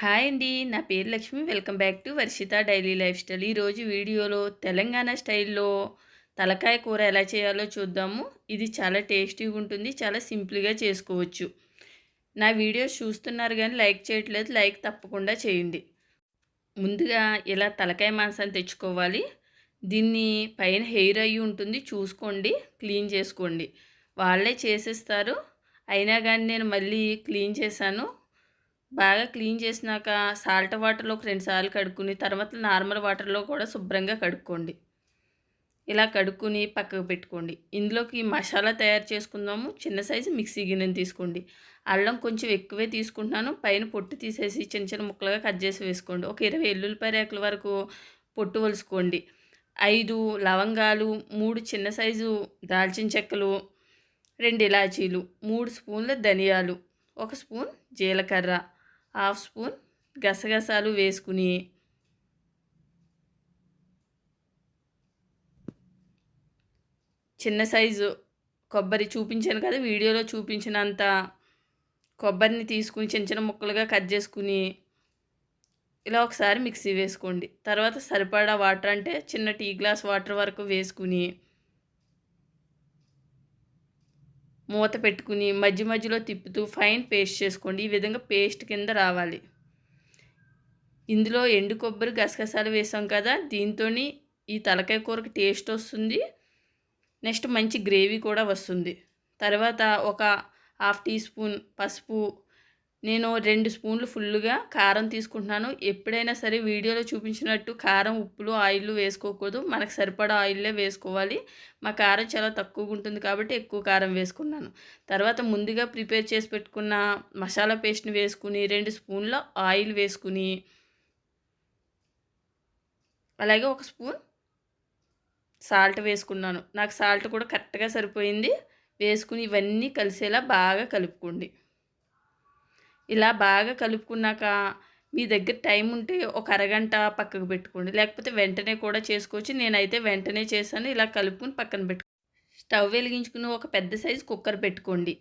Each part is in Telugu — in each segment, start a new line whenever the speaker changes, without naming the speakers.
హాయ్ అండి నా పేరు Lakshmi. Welcome back to Varshitha daily lifestyle. ఈరోజు వీడియోలో తెలంగాణ స్టైల్లో తలకాయ కూర ఎలా చేయాలో చూద్దాము. ఇది చాలా టేస్టీగా ఉంటుంది చాలా సింపుల్గా చేసుకోవచ్చు. నా వీడియోస్ చూస్తున్నారు కానీ లైక్ చేయట్లేదు లైక్ తప్పకుండా చేయండి. ముందుగా ఇలా తలకాయ మాంసాన్ని తెచ్చుకోవాలి? దీన్ని పైన హెయిర్ అయ్యి ఉంటుంది చూసుకోండి క్లీన్ చేసుకోండి. వాళ్ళే చేసేస్తారు. అయినా కానీ నేను మళ్ళీ క్లీన్ చేశాను. బాగా క్లీన్ చేసినాక సాల్ట్ వాటర్లో ఒక రెండు సార్లు కడుక్కుని తర్వాత నార్మల్ వాటర్లో కూడా శుభ్రంగా కడుక్కోండి. ఇలా కడుక్కుని పక్కకు పెట్టుకోండి. ఇందులోకి మసాలా తయారు చేసుకుందాము. చిన్న సైజు మిక్సీ గిన్నెని తీసుకోండి. అల్లం కొంచెం ఎక్కువే తీసుకుంటున్నాను. పైన పొట్టు తీసేసి చిన్న చిన్న ముక్కలుగా కట్ చేసి వేసుకోండి. ఒక ఇరవై ఎల్లుల్లిపాయ రేకుల వరకు పొట్టు వలుసుకోండి ఐదు లవంగాలు మూడు చిన్న సైజు దాల్చిన చెక్కలు రెండు ఇలాచీలు మూడు స్పూన్ల ధనియాలు ఒక స్పూన్ జీలకర్ర హాఫ్ స్పూన్ గసగసాలు వేసుకుని చిన్న సైజు కొబ్బరి చూపించాను కదా వీడియోలో చూపించినంత కొబ్బరిని తీసుకుని చిన్న చిన్న ముక్కలుగా కట్ చేసుకుని ఇలా ఒకసారి మిక్సీ వేసుకోండి. తర్వాత సరిపడా వాటర్ అంటే చిన్న టీ గ్లాస్ వాటర్ వరకు వేసుకుని మూత పెట్టుకుని మధ్య మధ్యలో తిప్పుతూ ఫైన్ పేస్ట్ చేసుకోండి. ఈ విధంగా పేస్ట్ కింద రావాలి. ఇందులో ఎండు కొబ్బరి గసగసాలు వేసాం కదా దీంతో ఈ తలకాయ కూరకి టేస్ట్ వస్తుంది. నెక్స్ట్ మంచి గ్రేవీ కూడా వస్తుంది. తర్వాత ఒక హాఫ్ టీ స్పూన్ పసుపు నేను రెండు స్పూన్లు ఫుల్గా కారం తీసుకుంటున్నాను. ఎప్పుడైనా సరే వీడియోలో చూపించినట్టు కారం ఉప్పులు ఆయిల్ వేసుకోకూడదు. మనకు సరిపడా ఆయిల్లే వేసుకోవాలి. మా కారం చాలా తక్కువగా ఉంటుంది కాబట్టి ఎక్కువ కారం వేసుకున్నాను. తర్వాత ముందుగా ప్రిపేర్ చేసి పెట్టుకున్న మసాలా పేస్ట్ని వేసుకుని రెండు స్పూన్ల ఆయిల్ వేసుకుని అలాగే ఒక స్పూన్ సాల్ట్ వేసుకున్నాను. నాకు సాల్ట్ కూడా కరెక్ట్గా సరిపోయింది. వేసుకుని ఇవన్నీ కలిసేలా బాగా కలుపుకోండి. ఇలా బాగా కలుపుకున్నాక మీ దగ్గర టైం ఉంటే ఒక అరగంట పక్కకు పెట్టుకోండి. లేకపోతే వెంటనే కూడా చేసుకోవచ్చు. నేనైతే వెంటనే చేశాను ఇలా కలుపుకుని పక్కన పెట్టు స్టవ్ వెలిగించుకుని ఒక పెద్ద సైజు కుక్కర్ పెట్టుకోండి.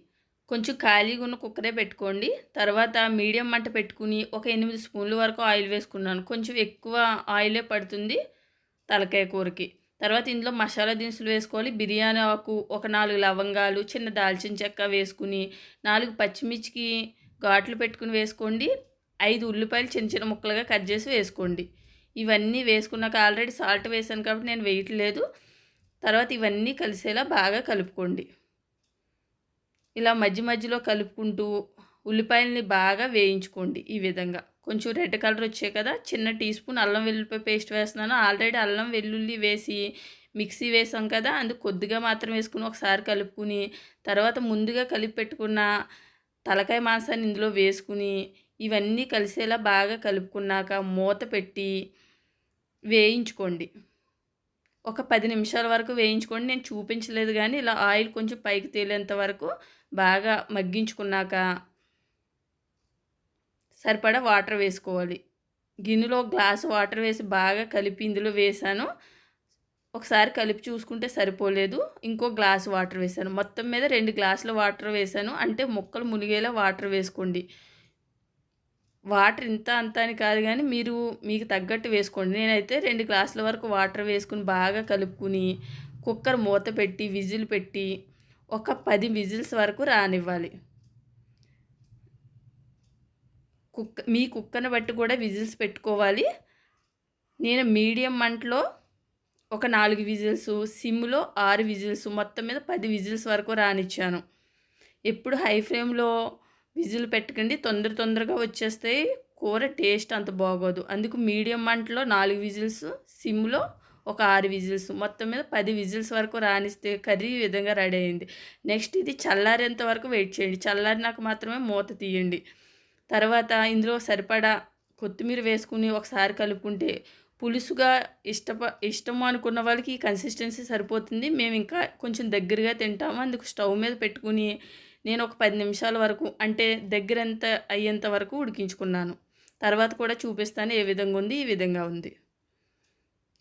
కొంచెం ఖాళీగా ఉన్న కుక్కరే పెట్టుకోండి. తర్వాత మీడియం మంట పెట్టుకుని ఒక ఎనిమిది స్పూన్ల వరకు ఆయిల్ వేసుకున్నాను. కొంచెం ఎక్కువ ఆయిలే పడుతుంది తలకాయ కూరకి. తర్వాత ఇందులో మసాలా దినుసులు వేసుకోవాలి. బిర్యానీ ఆకు ఒక నాలుగు లవంగాలు చిన్న దాల్చిన చెక్క వేసుకుని నాలుగు పచ్చిమిర్చికి ఘాట్లు పెట్టుకుని వేసుకోండి. ఐదు ఉల్లిపాయలు చిన్న చిన్న ముక్కలుగా కట్ చేసి వేసుకోండి. ఇవన్నీ వేసుకున్నాక ఆల్రెడీ సాల్ట్ వేసాను కాబట్టి నేను వేయట్లేదు తర్వాత ఇవన్నీ కలిసేలా బాగా కలుపుకోండి. ఇలా మధ్య మధ్యలో కలుపుకుంటూ ఉల్లిపాయలని బాగా వేయించుకోండి ఈ విధంగా. కొంచెం రెడ్ కలర్ వచ్చాయి కదా చిన్న టీ స్పూన్ అల్లం వెల్లుల్లిపాయ పేస్ట్ వేస్తున్నాను. ఆల్రెడీ అల్లం వెల్లుల్లి వేసి మిక్సీ వేసాం కదా అందుకు కొద్దిగా మాత్రం వేసుకుని ఒకసారి కలుపుకుని తర్వాత ముందుగా కలిపి పెట్టుకున్న తలకాయ మాంసాన్ని ఇందులో వేసుకుని ఇవన్నీ కలిసేలా బాగా కలుపుకున్నాక మూత పెట్టి వేయించుకోండి. ఒక పది నిమిషాల వరకు వేయించుకోండి. నేను చూపించలేదు కానీ ఇలా ఆయిల్ కొంచెం పైకి తేలేంత వరకు బాగా మగ్గించుకున్నాక సరిపడా వాటర్ వేసుకోవాలి. గిన్నెలో గ్లాసు వాటర్ వేసి బాగా కలిపి ఇందులో వేసాను. ఒకసారి కలిపి చూసుకుంటే సరిపోలేదు. ఇంకో గ్లాస్ వాటర్ వేసాను మొత్తం మీద రెండు గ్లాసుల వాటర్ వేసాను అంటే ముక్కలు మునిగేలా వాటర్ వేసుకోండి. వాటర్ ఇంత అంత అని కాదు కానీ మీరు మీకు తగ్గట్టు వేసుకోండి. నేనైతే రెండు గ్లాసుల వరకు వాటర్ వేసుకుని బాగా కలుపుకుని కుక్కర్ మూత పెట్టి విజిల్ పెట్టి ఒక పది విజిల్స్ వరకు రానివ్వాలి. కుక్క మీ కుక్కను బట్టి కూడా విజిల్స్ పెట్టుకోవాలి. నేను మీడియం మంటలో ఒక నాలుగు విజిల్స్ సిమ్లో ఆరు విజిల్స్ మొత్తం మీద పది విజిల్స్ వరకు రానిచ్చాను. ఎప్పుడు హై ఫ్లేమ్లో విజిల్ పెట్టకండి తొందర తొందరగా వచ్చేస్తాయి కూర టేస్ట్ అంత బాగోదు. అందుకు మీడియం మంటలో నాలుగు విజిల్స్ సిమ్లో ఒక ఆరు విజిల్స్ మొత్తం మీద పది విజిల్స్ వరకు రానిస్తే కర్రీ ఈ విధంగా రెడీ అయింది. నెక్స్ట్ ఇది చల్లారేంత వరకు వెయిట్ చేయండి. చల్లారినాక మాత్రమే మూత తీయండి. తర్వాత ఇందులో సరిపడా కొత్తిమీర వేసుకుని ఒకసారి కలుపుకుంటే పులుసుగా ఇష్టప ఇష్టం అనుకున్న వాళ్ళకి ఈ కన్సిస్టెన్సీ సరిపోతుంది. మేము ఇంకా కొంచెం దగ్గరగా తింటాము. అందుకు స్టవ్ మీద పెట్టుకుని నేను ఒక పది నిమిషాల వరకు అంటే దగ్గర ఎంత అయ్యేంత వరకు ఉడికించుకున్నాను. తర్వాత కూడా చూపిస్తాను ఏ విధంగా ఉంది ఈ విధంగా ఉంది.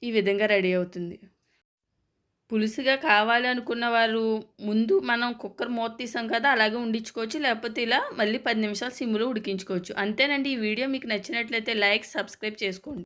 ఈ విధంగా రెడీ అవుతుంది. పులుసుగా కావాలి అనుకున్న వారు ముందు మనం కుక్కర్ మూత తీసాం కదా అలాగే ఉండించుకోవచ్చు లేకపోతే ఇలా మళ్ళీ పది నిమిషాలు సిమ్లో ఉడికించుకోవచ్చు. అంతేనండి. ఈ వీడియో మీకు నచ్చినట్లయితే లైక్ సబ్స్క్రైబ్ చేసుకోండి.